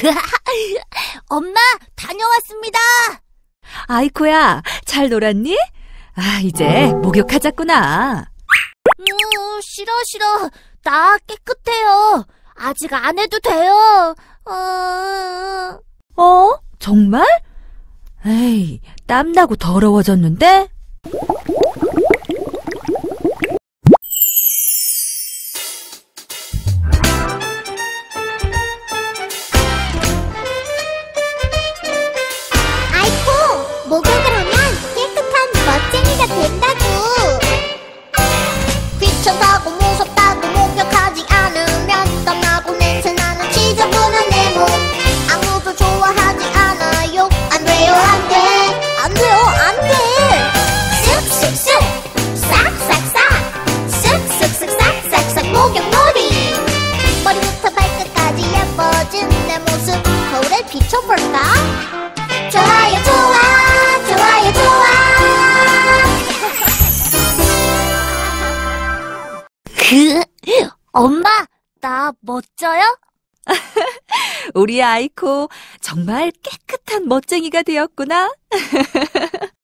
엄마, 다녀왔습니다. 아이코야, 잘 놀았니? 아, 이제 목욕하자꾸나. 음, 싫어, 싫어. 나 깨끗해요. 아직 안 해도 돼요. 어... 어? 정말? 에이, 땀나고 더러워졌는데? 거울에 비춰볼까? 좋아요 좋아 좋아요 좋아 그 엄마 나 멋져요? 우리 아이코 정말 깨끗한 멋쟁이가 되었구나.